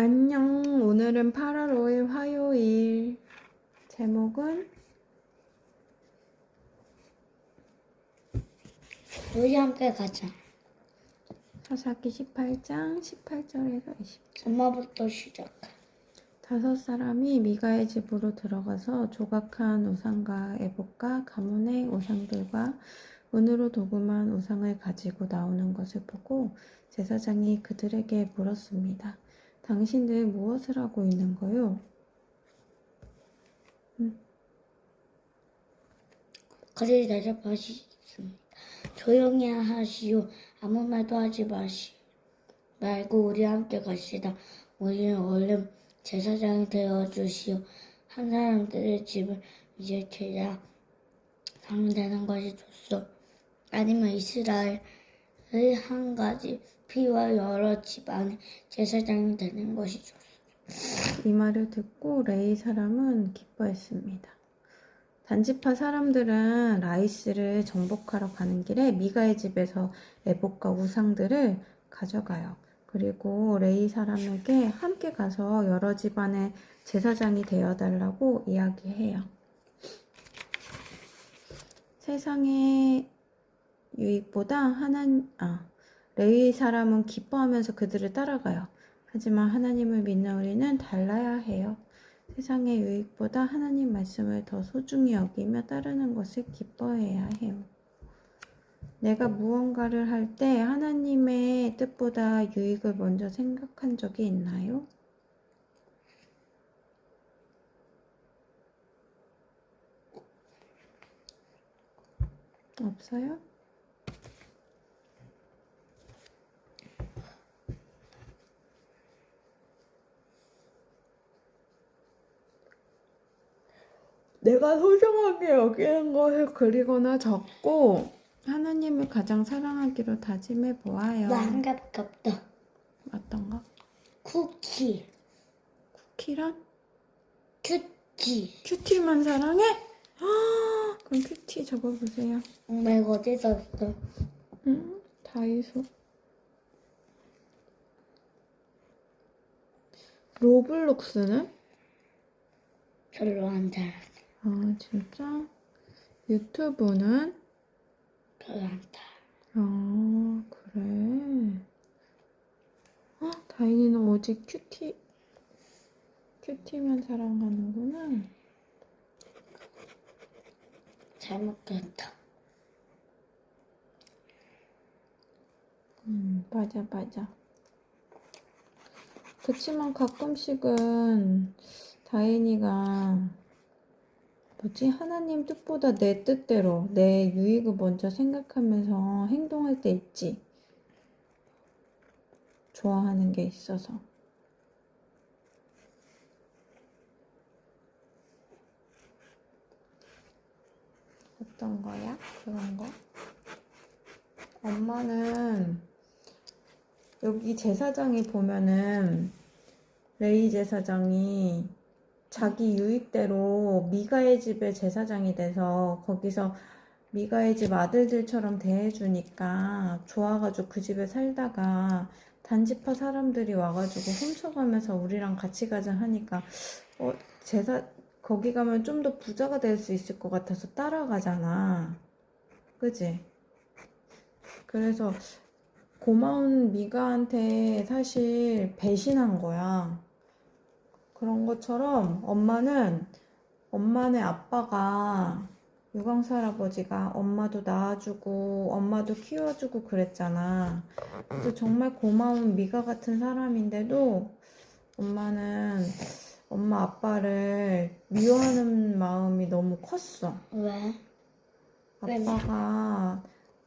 안녕. 오늘은 8월 5일 화요일. 제목은 우리 함께 가자. 사사기 18장 18절에서 20절. 엄마부터 시작해. 다섯 사람이 미가의 집으로 들어가서 조각한 우상과 애복과 가문의 우상들과 은으로 도금한 우상을 가지고 나오는 것을 보고 제사장이 그들에게 물었습니다. 당신들 무엇을 하고 있는 거요? 거리를 대접하시겠습니다. 조용히 하시오. 아무 말도 하지 마시 말고 우리 함께 갑시다. 우리는 얼른 제사장이 되어 주시오. 한 사람들의 집을 이제 제사 상되는 것이 좋소. 아니면 이스라엘의 한 가지 피와 여러 집안의 제사장이 되는 것이 좋소. 이 말을 듣고 레이 사람은 기뻐했습니다. 단지파 사람들은 라이스를 정복하러 가는 길에 미가의 집에서 애복과 우상들을 가져가요. 그리고 레이 사람에게 함께 가서 여러 집안의 제사장이 되어달라고 이야기해요. 세상의 유익보다 하나님, 아, 레위 사람은 기뻐하면서 그들을 따라가요. 하지만 하나님을 믿는 우리는 달라야 해요. 세상의 유익보다 하나님 말씀을 더 소중히 여기며 따르는 것을 기뻐해야 해요. 내가 무언가를 할 때 하나님의 뜻보다 유익을 먼저 생각한 적이 있나요? 없어요? 내가 소중하게 여기는 것을 그리거나 적고 하나님을 가장 사랑하기로 다짐해 보아요. 나 한 개밖에 없다. 어떤가? 쿠키. 쿠키란? 큐티. 큐티만 사랑해? 아, 그럼 큐티 적어보세요. 엄마 이거 어디다 써? 응? 다이소. 로블록스는? 별로 안 잘해. 아, 진짜? 유튜브는? 안 잘해. 아, 그래. 어, 다인이는 오직 큐티, 큐티만 사랑하는구나. 잘못했다. 음, 맞아, 맞아. 그치만 가끔씩은 다인이가 뭐지? 하나님 뜻보다 내 뜻대로 내 유익을 먼저 생각하면서 행동할 때 있지. 좋아하는 게 있어서. 어떤 거야? 그런 거? 엄마는 여기 제사장이 보면은 레이 제사장이 자기 유익대로 미가의 집의 제사장이 돼서 거기서 미가의 집 아들들처럼 대해주니까 좋아가지고 그 집에 살다가 단지파 사람들이 와가지고 훔쳐가면서 우리랑 같이 가자 하니까 어 제사 거기 가면 좀 더 부자가 될 수 있을 것 같아서 따라가잖아. 그지? 그래서 고마운 미가한테 사실 배신한 거야. 그런 것처럼 엄마는 엄마네 아빠가 유광수 할아버지가 엄마도 낳아주고 엄마도 키워주고 그랬잖아. 그래서 정말 고마운 미가 같은 사람인데도 엄마는 엄마 아빠를 미워하는 마음이 너무 컸어. 왜? 아빠가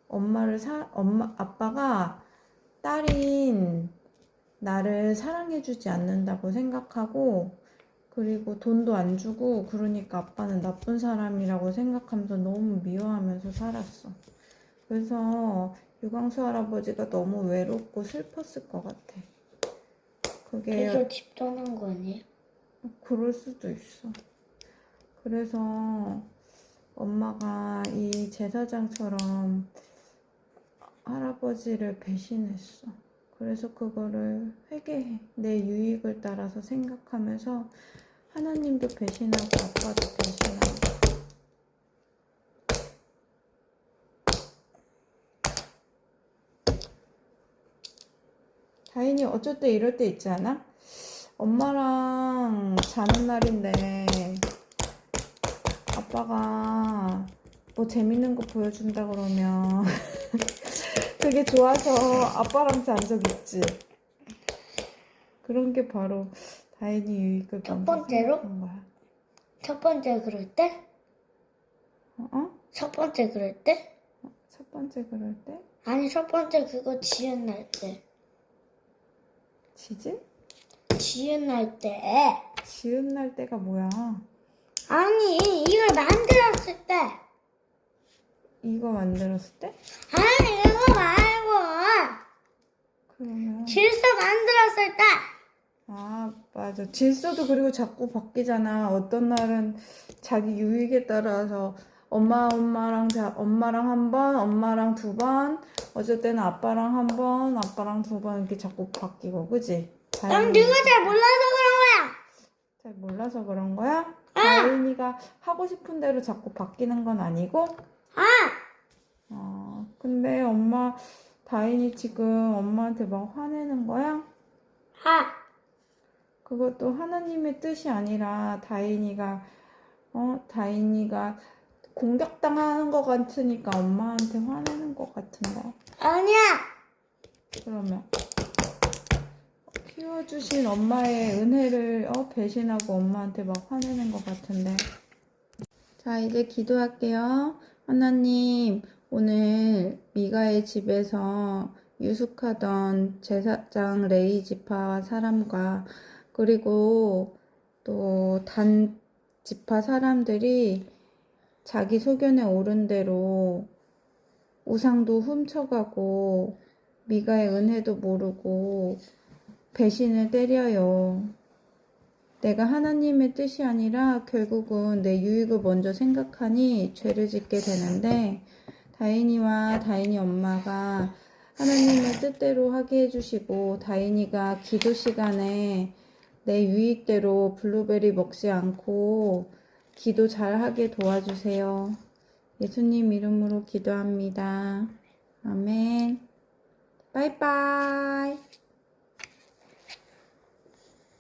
엄마를 사 엄마 아빠가 딸인 나를 사랑해주지 않는다고 생각하고 그리고 돈도 안 주고 그러니까 아빠는 나쁜 사람이라고 생각하면서 너무 미워하면서 살았어. 그래서 유광수 할아버지가 너무 외롭고 슬펐을 것 같아. 그게 그래서 집 떠난 거 아니야? 그럴 수도 있어. 그래서 엄마가 이 제사장처럼 할아버지를 배신했어. 그래서 그거를 회개해. 내 유익을 따라서 생각하면서 하나님도 배신하고 아빠도 배신하고. 다인이 어쩔 때 이럴 때 있지 않아? 엄마랑 자는 날인데 아빠가 뭐 재밌는 거 보여준다 그러면 그게 좋아서 아빠랑 잔 적 있지. 그런 게 바로 다인이 유익을 첫 번째로? 거야. 첫 번째 그럴 때? 어? 첫 번째 그럴 때? 첫 번째 그럴 때? 아니 첫 번째 그거 지은 날 때. 지지? 지은 날 때. 지은 날 때가 뭐야? 아니 이걸 만들었을 때. 이거 만들었을 때? 아니 이거 말고 그러면 질서 만들었을 때. 아, 맞아. 질서도 그리고 자꾸 바뀌잖아. 어떤 날은 자기 유익에 따라서 엄마, 엄마랑 자, 엄마랑 한 번, 엄마랑 두 번, 어쩔 때는 아빠랑 한 번, 아빠랑 두 번 이렇게 자꾸 바뀌고, 그지? 난 네가 잘 몰라서 그런 거야. 잘 몰라서 그런 거야? 다인이가 하고 싶은 대로 자꾸 바뀌는 건 아니고? 아, 아, 근데 엄마, 다인이 지금 엄마한테 막 화내는 거야? 아, 그것도 하나님의 뜻이 아니라 다인이가 어 다인이가 공격당하는 것 같으니까 엄마한테 화내는 것 같은데 아니야. 그러면 키워주신 엄마의 은혜를 어 배신하고 엄마한테 막 화내는 것 같은데. 자 이제 기도할게요 하나님 오늘 미가의 집에서 유숙하던 제사장 레이 지파 사람과 그리고 또 단 지파 사람들이 자기 소견에 오른 대로 우상도 훔쳐가고 미가의 은혜도 모르고 배신을 때려요. 내가 하나님의 뜻이 아니라 결국은 내 유익을 먼저 생각하니 죄를 짓게 되는데 다인이와 다인이 엄마가 하나님의 뜻대로 하게 해주시고 다인이가 기도 시간에 내 유익대로 블루베리 먹지 않고 기도 잘하게 도와주세요. 예수님 이름으로 기도합니다. 아멘. 바이바이.